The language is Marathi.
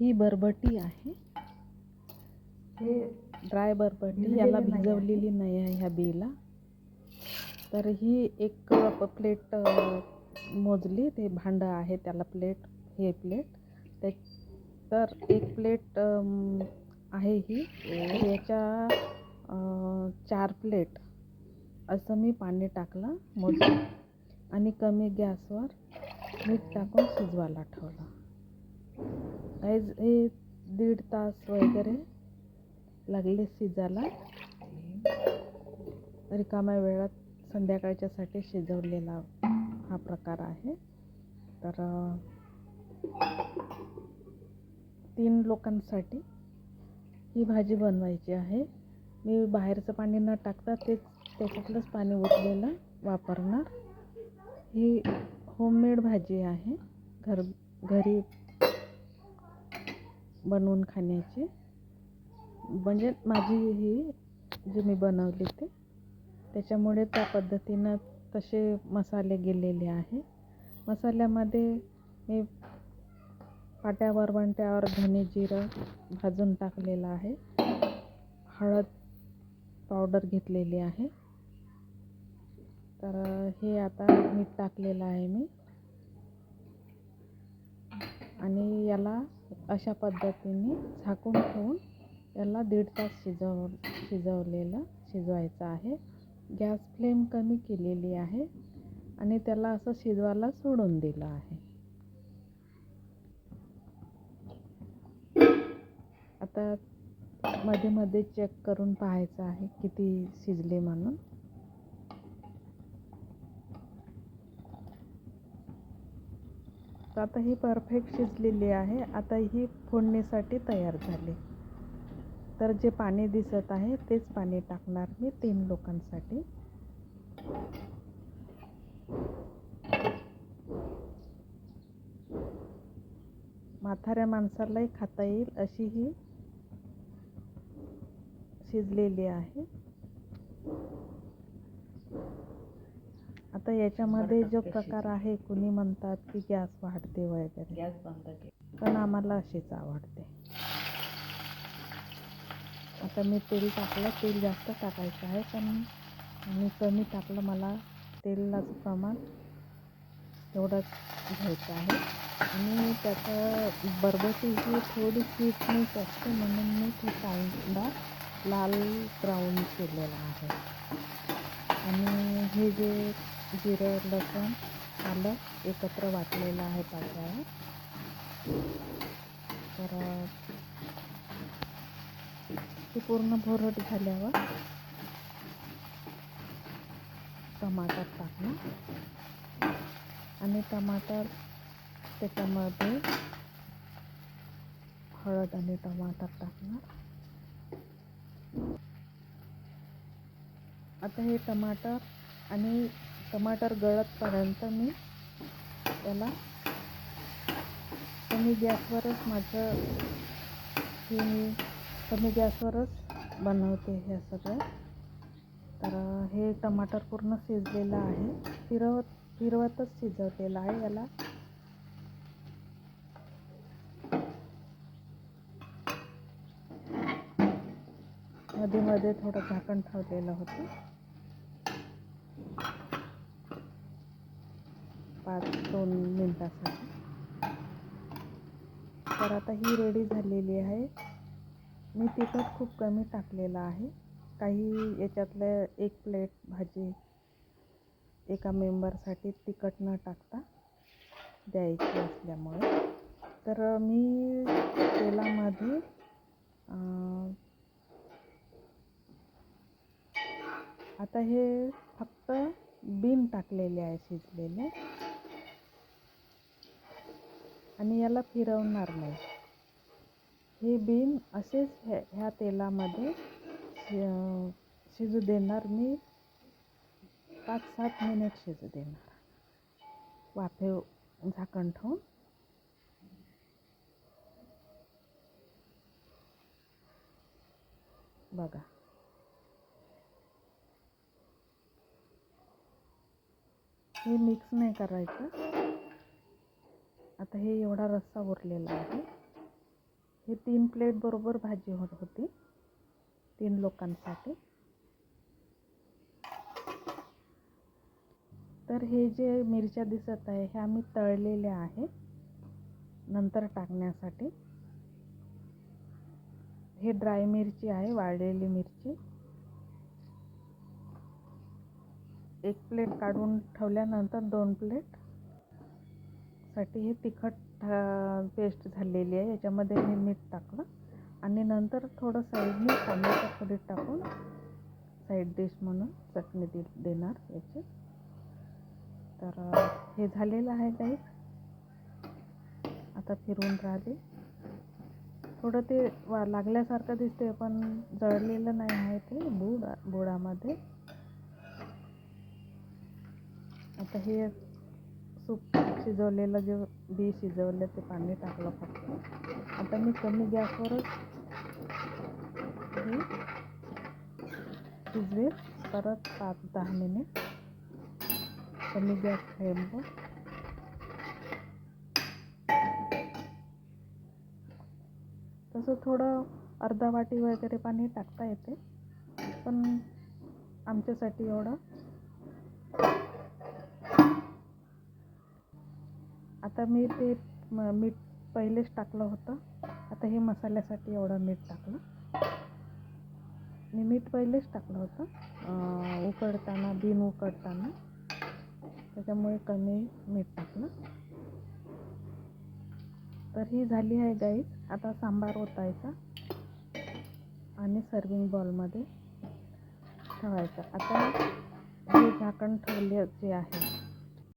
ही बरबटी आहे. हे ड्राय बरबटी याला. भिजवलेली नाही आहे ह्या बीला. तर ही एक प्लेट मोजली. ते भांडं आहे त्याला प्लेट हे प्लेट. ते तर एक प्लेट आहे ही. याच्या चार प्लेट. असं मी पाणी टाकलं मोठं आणि कमी गॅसवर मीठ टाकून शिजवायला ठेवलं. गाईज हे दीड तास वगैरे लागले शिजायला. रिकाम्या वेळात संध्याकाळच्यासाठी शिजवलेला हा प्रकार आहे. तर तीन लोकांसाठी ही भाजी बनवायची आहे. मी बाहेरचं पाणी न टाकता तेच त्याच्यातलंच पाणी उरलेलं वापरणार. ही होममेड भाजी आहे. घर घरी बनवून खाण्याची. म्हणजे माझी ही जी मी बनवली ते त्याच्यामुळे त्या पद्धतीनं तसे मसाले गेलेले आहे. मसाल्यामध्ये मी पाट्या वरवंट्यावर धने जिरं भाजून टाकलेलं आहे. हळद पावडर घेतलेली आहे. तर हे आता मीठ टाकलेलं आहे मी. आणि याला अशा पद्धतीने झाकून ठेवून याला दीड तास शिजव शिजवलेलं शिजवायचं आहे. गॅस फ्लेम कमी केलेली आहे आणि त्याला असं शिजवायला सोडून दिलं आहे. आता मध्ये मध्ये चेक करून पाहायचं आहे किती शिजले म्हणून तर आता ही परफेक्ट शिजलेली आहे. आता ही फोडणीसाठी तयार झाली. तर जे पाणी दिसत आहे तेच पाणी टाकणार मी तीन लोकांसाठी. म्हाताऱ्या माणसालाही खाता येईल अशी ही शिजलेली आहे. आता याच्यामध्ये जो प्रकार आहे कुणी म्हणतात की गॅस वाढते वगैरे. गॅस बंद केला. पण आम्हाला अशीच आवडते. आता मी तेल टाकलं तेल जास्त टाकायचं आहे पण मी कमी टाकलं मला तेलाचं प्रमाण तेवढंच घ्यायचं आहे. आणि त्याचं बरबटी ही थोडी स्वीटनेस असते म्हणून मी ते कांदा लाल ब्राऊन केलेला आहे. आणि हे जे जिरं लसूण आलं एकत्र वाटलेलं आहे पातळावर तर ती पूर्ण भोरट झाल्यावर टमाटर टाकणं आणि टमाटर त्याच्यामध्ये हळद आणि टमाटर टाकणार. आता हे टमाटर आणि टमाटर गळतपर्यंत मी त्याला कमी गॅसवरच माझं हे मी कमी गॅसवरच बनवते हे सगळं. तर हे टमाटर पूर्ण शिजलेलं आहे. फिरवत फिरवतच शिजवलेलं आहे याला. मध्ये मध्ये थोडं झाकण ठेवलेलं होतं. पाच दोन मिनटासाठी. तर आता ही रेडी झालेली आहे. मी तिखट खूप कमी टाकलेलं आहे. काही याच्यातलं एक प्लेट भाजी एका मेंबरसाठी तिखट न टाकता द्यायची असल्यामुळे. तर मी तेलामध्ये आता हे फक्त बीन टाकलेले आहे शिजलेले. आणि याला फिरवणार नाही. हे बीन असेच ह्या ह्या तेलामध्ये शि- शिजू देणार. मी पाच सात मिनिट शिजू देणार. वाफे झाकण ठेवून. बघा. हे मिक्स नाही करायचं. आता हे एवढा रस्सा उरलेला आहे. हे तीन प्लेट बरोबर भाजी होत होती. तीन लोकांसाठी. तर हे जे मिरच्या दिसत आहे ह्या आम्ही तळलेल्या आहे. नंतर टाकण्यासाठी. हे ड्राय मिरची आहे वाळलेली मिरची. एक प्लेट काढून ठेवल्यानंतर दोन प्लेट. साठी हे तिखट पेस्ट झालेली आहे. याच्यामध्ये मी मीठ टाकलं. आणि नंतर थोडं साईडने टोमॅटो थोडी टाकून साईड डिश म्हणून चटणी दे देणार याची. तर हे झालेलं आहे काही. आता फिरून राहिले. थोडं ते वा लागल्यासारखं दिसते पण जळलेलं नाही आहे ते बुड बुडामध्ये. आता हे सूप शिजवलेलं जे बी शिजवलं ते पाणी टाकलं फक्त. आता मी कमी गॅसवरच हे शिजवेल. परत पाच दहा मिनिट. कमी गॅस फ्लेमवर तसं थोडं अर्धा वाटी वगैरे पाणी टाकता येते. पण आमच्यासाठी एवढं आता मी ते मीठ पहिलेच टाकलं होतं. आता हे मसाल्यासाठी एवढं मीठ टाकलं. मी मीठ पहिलेच टाकलं होतं. उकडताना बिन उकडताना त्याच्यामुळे कमी मीठ टाकलं. तर ही झाली आहे गाईज आता सांबार ओतायचा आणि सर्विंग बॉलमध्ये ठेवायचं. आता हे झाकण ठेवले जे आहे